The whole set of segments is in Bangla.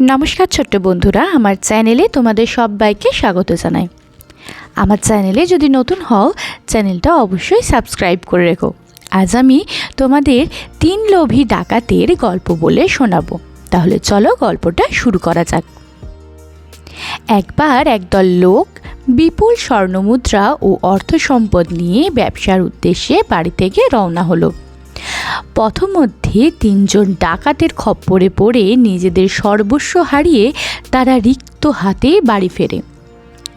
নমস্কার ছোট্ট বন্ধুরা, আমার চ্যানেলে তোমাদের সবাইকে স্বাগত জানাই। আমার চ্যানেলে যদি নতুন হও, চ্যানেলটা অবশ্যই সাবস্ক্রাইব করে রেখো। আজ আমি তোমাদের তিন লোভী ডাকাতের গল্প বলে শোনাবো। তাহলে চলো গল্পটা শুরু করা যাক। একবার একদল লোক বিপুল স্বর্ণমুদ্রা ও অর্থ সম্পদ নিয়ে ব্যবসার উদ্দেশ্যে বাড়ি থেকে রওনা হলো। পথমধ্যে তিনজন ডাকাতের খপ্পরে পড়ে নিজেদের সর্বস্ব হারিয়ে তারা রিক্ত হাতে বাড়ি ফেরে।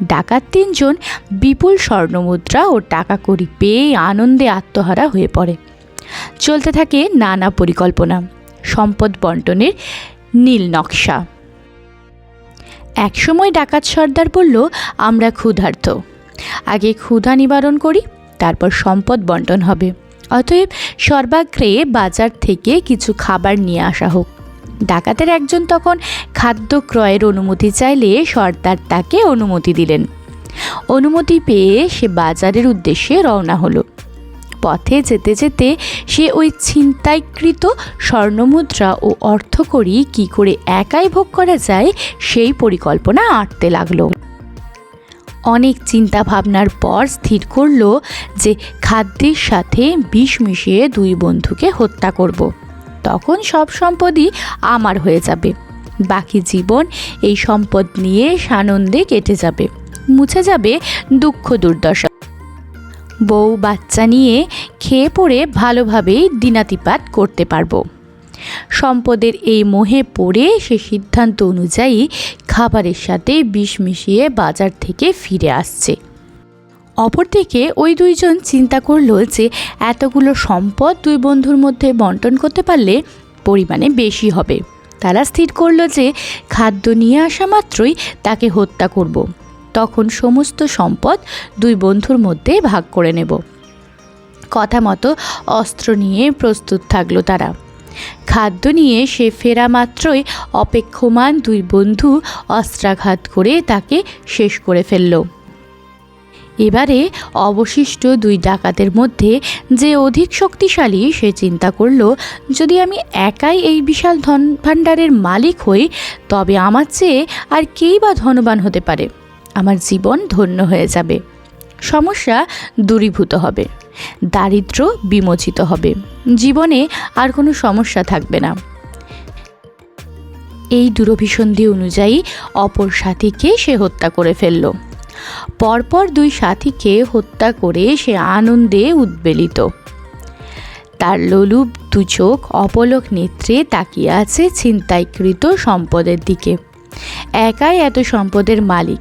ডাকাত তিনজন বিপুল স্বর্ণমুদ্রা ও টাকা কড়ি পেয়ে আনন্দে আত্মহারা হয়ে পড়ে। চলতে থাকে নানা পরিকল্পনা। সম্পদ বন্টনের নীল নকশা। একসময় ডাকাত সর্দার বলল, আমরা ক্ষুধার্ত। আগে ক্ষুধা নিবারণ করি, তারপর সম্পদ বন্টন হবে। অতএব সর্বাগ্রে বাজার থেকে কিছু খাবার নিয়ে আসা হোক। ডাকাতের একজন তখন খাদ্য ক্রয়ের অনুমতি চাইলে সর্দার তাকে অনুমতি দিলেন। অনুমতি পেয়ে সে বাজারের উদ্দেশ্যে রওনা হলো। পথে যেতে যেতে সে ওই ছিনতাইকৃত স্বর্ণমুদ্রা ও অর্থকড়ি কী করে একাই ভোগ করা যায় সেই পরিকল্পনা আঁটতে লাগল। অনেক চিন্তা ভাবনার পর স্থির করল যে খাদ্যের সাথে বিষ মিশিয়ে দুই বন্ধুকে হত্যা করব। তখন সব সম্পদই আমার হয়ে যাবে। বাকি জীবন এই সম্পদ নিয়ে সানন্দে কেটে যাবে। মুছে যাবে দুঃখ দুর্দশা। বউ বাচ্চা নিয়ে খেয়ে পড়ে ভালোভাবেই দিনাতিপাত করতে পারব। সম্পদের এই মোহে পড়ে সে সিদ্ধান্ত অনুযায়ী খাবারের সাথে বিষ মিশিয়ে বাজার থেকে ফিরে আসছে। অপরদিকে ওই দুইজন চিন্তা করল যে এতগুলো সম্পদ দুই বন্ধুর মধ্যে বন্টন করতে পারলে পরিমাণে বেশি হবে। তারা স্থির করল যে খাদ্য নিয়ে আসা মাত্রই তাকে হত্যা করব। তখন সমস্ত সম্পদ দুই বন্ধুর মধ্যে ভাগ করে নেব। কথা মতো অস্ত্র নিয়ে প্রস্তুত থাকল তারা। খাদ্য নিয়ে সে ফেরা মাত্রই অপেক্ষমান দুই বন্ধু অস্ত্রাঘাত করে তাকে শেষ করে ফেলল। এবারে অবশিষ্ট দুই ডাকাতের মধ্যে যে অধিক শক্তিশালী সে চিন্তা করল, যদি আমি একাই এই বিশাল ধন ভাণ্ডারের মালিক হই, তবে আমার চেয়ে আর কেই বা ধনবান হতে পারে? আমার জীবন ধন্য হয়ে যাবে। সমস্যা দূরীভূত হবে দারিদ্র বিমোচিত হবে, জীবনে আর কোনো সমস্যা থাকবে না। এই দূরভিসন্ধি অনুযায়ী অপর সাথীকে সে হত্যা করে ফেলল। পরপর দুই সাথীকে হত্যা করে সে আনন্দে উদ্বেলিত। তার লোলুপ দু চোখ অপলক নেত্রে তাকিয়ে আছে ছিনতাইকৃত সম্পদের দিকে। একাই এত সম্পদের মালিক।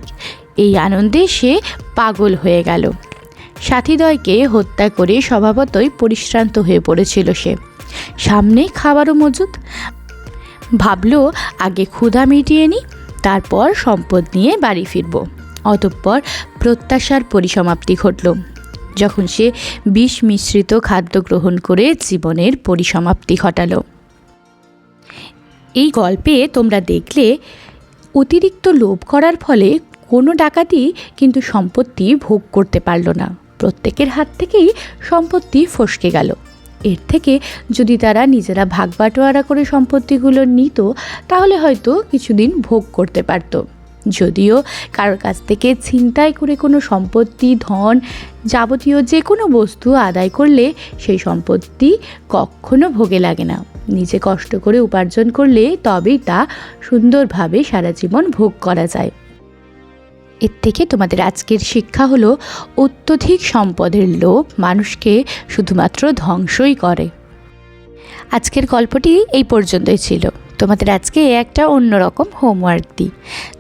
এই আনন্দে সে পাগল হয়ে গেল। সাথীদ্বয়কে হত্যা করে স্বভাবতই পরিশ্রান্ত হয়ে পড়েছিল সে। সামনে খাবারও মজুদ ভাবল, আগে ক্ষুধা মিটিয়ে নি, তারপর সম্পদ নিয়ে বাড়ি ফিরব। অতঃপর প্রত্যাশার পরিসমাপ্তি ঘটল। যখন সে বিষ মিশ্রিত খাদ্য গ্রহণ করে জীবনের পরিসমাপ্তি ঘটালো। এই গল্পে তোমরা দেখলে অতিরিক্ত লোভ করার ফলে কোনো ডাকাতি কিন্তু সম্পত্তি ভোগ করতে পারল না। প্রত্যেকের হাত থেকেই সম্পত্তি ফসকে গেল। এর থেকে যদি তারা নিজেরা ভাগ বাটোয়ারা করে সম্পত্তিগুলো নিত, তাহলে হয়তো কিছুদিন ভোগ করতে পারত। যদিও কারোর কাছ থেকে ছিনতাই করে কোনো সম্পত্তি, ধন, যাবতীয় যে কোনো বস্তু আদায় করলে সেই সম্পত্তি কখনো ভোগে লাগে না। নিজে কষ্ট করে উপার্জন করলে তবেই তা সুন্দরভাবে সারা জীবন ভোগ করা যায়। এর থেকে তোমাদের আজকের শিক্ষা হলো, অত্যধিক সম্পদের লোভ মানুষকে শুধুমাত্র ধ্বংসই করে। আজকের গল্পটি এই পর্যন্তই ছিল। তোমাদের আজকে একটা অন্যরকম হোমওয়ার্ক দিই।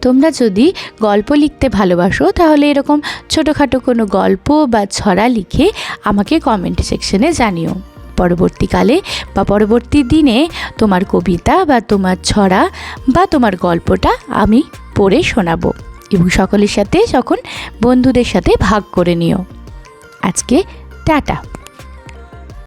তোমরা যদি গল্প লিখতে ভালোবাসো, তাহলে এরকম ছোটোখাটো কোনো গল্প বা ছড়া লিখে আমাকে কমেন্ট সেকশনে জানিও। পরবর্তীকালে বা পরবর্তী দিনে তোমার কবিতা বা তোমার ছড়া বা তোমার গল্পটা আমি পড়ে শোনাবো। এবং সকলের সাথে যখন বন্ধুদের সাথে ভাগ করে নিও। আজকে টাটা।